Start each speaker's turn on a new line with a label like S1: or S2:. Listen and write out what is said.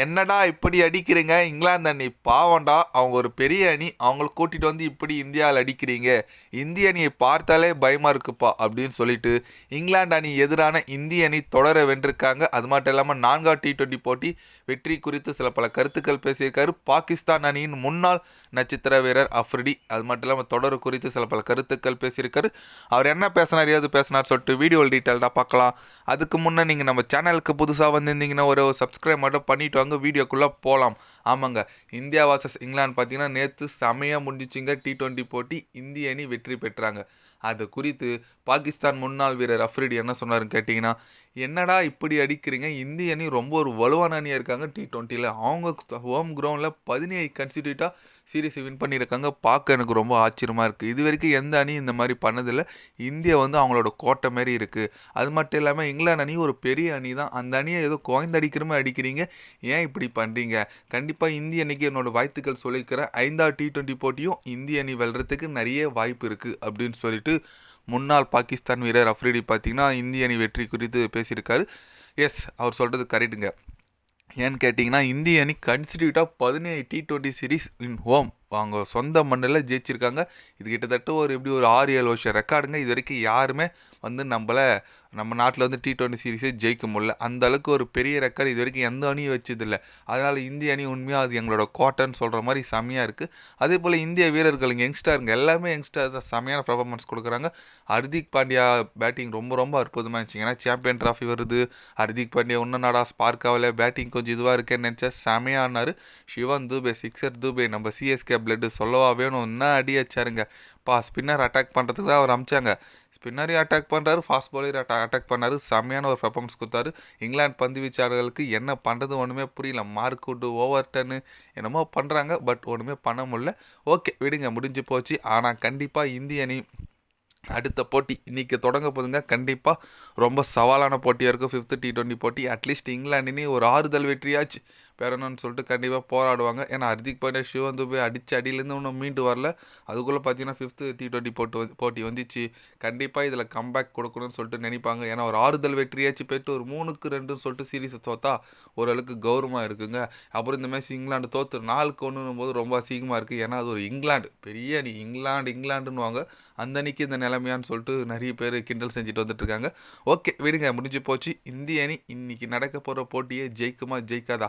S1: என்னடா இப்படி அடிக்கிறீங்க? இங்கிலாந்து அணி. பாவண்டா அவங்க ஒரு பெரிய அணி. அவங்கள கூட்டிகிட்டு வந்து இப்படி இந்தியாவில் அடிக்கிறீங்க. இந்திய அணியை பார்த்தாலே பயமாக இருக்குப்பா அப்படின்னு சொல்லிட்டு இங்கிலாந்து அணி எதிரான இந்திய அணி தொடர வென்றிருக்காங்க. அது மட்டும் இல்லாமல் நான்காவது டி டுவெண்ட்டி போட்டி வெற்றி குறித்து சில பல கருத்துக்கள் பேசியிருக்காரு. பாகிஸ்தான் அணியின் முன்னாள் நட்சத்திர வீரர் அஃப்ரிடி. அது மட்டும் இல்லாமல் தொடர் குறித்து சில பல கருத்துக்கள் பேசியிருக்காரு. அவர் என்ன பேசினார் ஏது பேசினார் சொல்லிட்டு வீடியோ டீட்டெயில்டாக பார்க்கலாம். அதுக்கு முன்னே நீங்கள் நம்ம சேனலுக்கு புதுசாக வந்திருந்தீங்கன்னா ஒரு சப்ஸ்கிரைப் மட்டும் பண்ணிவிட்டு வாங்க வீடியோக்குள்ளே போகலாம் ஆமாங்க. இந்தியா வாசஸ் இங்கிலாந்து பார்த்தீங்கன்னா நேற்று செமையாக முடிஞ்சிச்சுங்க. டி ட்வெண்ட்டி போட்டி இந்திய அணி வெற்றி பெற்றாங்க. அது குறித்து பாகிஸ்தான் முன்னாள் வீரர் அஃப்ரிடி என்ன சொன்னாருன்னு கேட்டிங்கன்னா என்னடா இப்படி அடிக்கிறீங்க? இந்திய அணி ரொம்ப ஒரு வலுவான அணியாக இருக்காங்க டி ட்வெண்ட்டியில் அவங்க ஹோம் கிரவுண்டில் பதினேழு கன்சிடியூட்டாக சீரீஸை வின் பண்ணியிருக்காங்க. பார்க்க எனக்கு ரொம்ப ஆச்சரியமாக இருக்குது இது வரைக்கும் எந்த அணி இந்த மாதிரி பண்ணதில்லை. இந்தியா வந்து அவங்களோட கோட்டை மாரி இருக்குது அது மட்டும் இல்லாமல் இங்கிலாந்து அணி ஒரு பெரிய அணி தான். அந்த அணியை ஏதோ குழந்த அடிக்கிற மாதிரி அடிக்கிறீங்க. ஏன் இப்படி பண்ணுறீங்க கண்டிப்பாக இந்திய அணிக்கு என்னோட வாழ்த்துக்கள் சொல்லியிருக்கிற ஐந்தாவது டி ட்வெண்ட்டி போட்டியும் இந்திய அணி வெல்றதுக்கு நிறைய வாய்ப்பு இருக்குது அப்படின்னு சொல்லிட்டு முன்னாள் பாகிஸ்தான் வீரர் அஃப்ரிடி பார்த்தீங்கன்னா இந்திய அணி வெற்றி குறித்து பேசியிருக்காரு. எஸ் அவர் சொல்கிறது கரெக்டுங்க ஏன்னு கேட்டிங்கன்னா இந்திய அணி கன்ஸ்டியூட்டாக பதினேழு T twenty series in home அவங்க சொந்த மண்ணில் ஜெயிச்சிருக்காங்க. இது கிட்டத்தட்ட ஒரு எப்படி ஒரு ஆறு ஏழு வருஷம் ரெக்கார்டுங்க இது வரைக்கும் யாருமே வந்து நம்மளை நம்ம நாட்டில் வந்து டி ட்வெண்ட்டி சீரீஸே ஜெயிக்க முடியல அந்த அளவுக்கு ஒரு பெரிய ரெக்கார்டு இது வரைக்கும் எந்த அணியும் வச்சதில்லை அதனால் இந்திய அணி உண்மையாக அது எங்களோட கோட்டைன்னு சொல்கிற மாதிரி செம்மையாக இருக்குது அதே போல் இந்திய வீரர்கள் யங்ஸ்டருங்க எல்லாமே யங்ஸ்டர் தான் செமையான பர்ஃபார்மன்ஸ் கொடுக்குறாங்க. ஹர்திக் பாண்டியா பேட்டிங் ரொம்ப ரொம்ப அற்புதமாக இருந்துச்சு. ஏன்னா சாம்பியன் ட்ராஃபி வருது. ஹர்திக் பாண்டியா இன்னும் நாடா ஸ்பார்க் ஆகல. பேட்டிங் கொஞ்சம் இதுவாக இருக்கேன்னு நினச்சா செமையானார் சிவன் தூபே சிக்ஸர் தூபே நம்ம சிஎஸ்கே பிளட்டு சொல்லவா வேணும்? என்ன அடி வச்சாருங்க பா ஸ்பின்னர் அட்டாக் பண்ணுறதுக்கு தான் அவர் அமிச்சாங்க. ஸ்பின்னரையும் அட்டாக் பண்ணுறாரு ஃபாஸ்ட் பாலரையும் அட்டாக் பண்ணாரு செம்மையான ஒரு பர்ஃபார்மன்ஸ் கொடுத்தாரு. இங்கிலாந்து பந்து வீச்சாளர்களுக்கு என்ன பண்ணுறது ஒன்றுமே புரியல. மார்க் விட்டு ஓவர் டன்னு என்னமோ பண்ணுறாங்க பட் ஒன்றுமே பண்ண முடியல. ஓகே விடுங்க முடிஞ்சு போச்சு. ஆனால் கண்டிப்பாக இந்திய அணி அடுத்த போட்டி இன்றைக்கி தொடங்க போதுங்க. கண்டிப்பாக ரொம்ப சவாலான போட்டியாக இருக்கும். ஃபிஃப்த்து டி டுவெண்ட்டி போட்டி. அட்லீஸ்ட் இங்கிலாண்டினே ஒரு ஆறுதல் வெற்றியாச்சு. பெறணும்னு சொல்லிட்டு கண்டிப்பாக போராடுவாங்க. ஏன்னா ஹர்திக் பாண்டியா சிவன் துபே அடித்து அடியிலேருந்து இன்னும் மீண்டு வரல. அதுக்குள்ளே பார்த்தீங்கன்னா ஃபிஃப்த்து டி டுவெண்ட்டி போட்டு போட்டி வந்துச்சு. கண்டிப்பாக இதில் கம்பேக் கொடுக்கணும்னு சொல்லிட்டு நினைப்பாங்க. ஏன்னா ஒரு ஆறுதல் வெற்றியாச்சு போயிட்டு ஒரு மூணுக்கு ரெண்டுன்னு சொல்லிட்டு சீரீஸை தோத்தா ஓரளவுக்கு கௌரவமாக இருக்குங்க. அப்புறம் இந்த மேட்ச் இங்கிலாந்து தோற்று நாலுக்கு ஒன்றுன்னும் போது ரொம்ப அசிங்கமாக இருக்குது ஏன்னா அது ஒரு இங்கிலாந்து பெரிய அணி. இங்கிலாந்து இங்கிலாண்டுன்னுவாங்க அந்த அணிக்கு இந்த நிலைமையான்னு சொல்லிட்டு நிறைய பேர் கிண்டல் செஞ்சுட்டு வந்துட்டு இருக்காங்க. ஓகே விடுங்க முடிஞ்சு போச்சு. இந்திய அணி இன்னைக்கு நடக்க போகிற போட்டியை ஜெயிக்குமா ஜெயிக்காதா?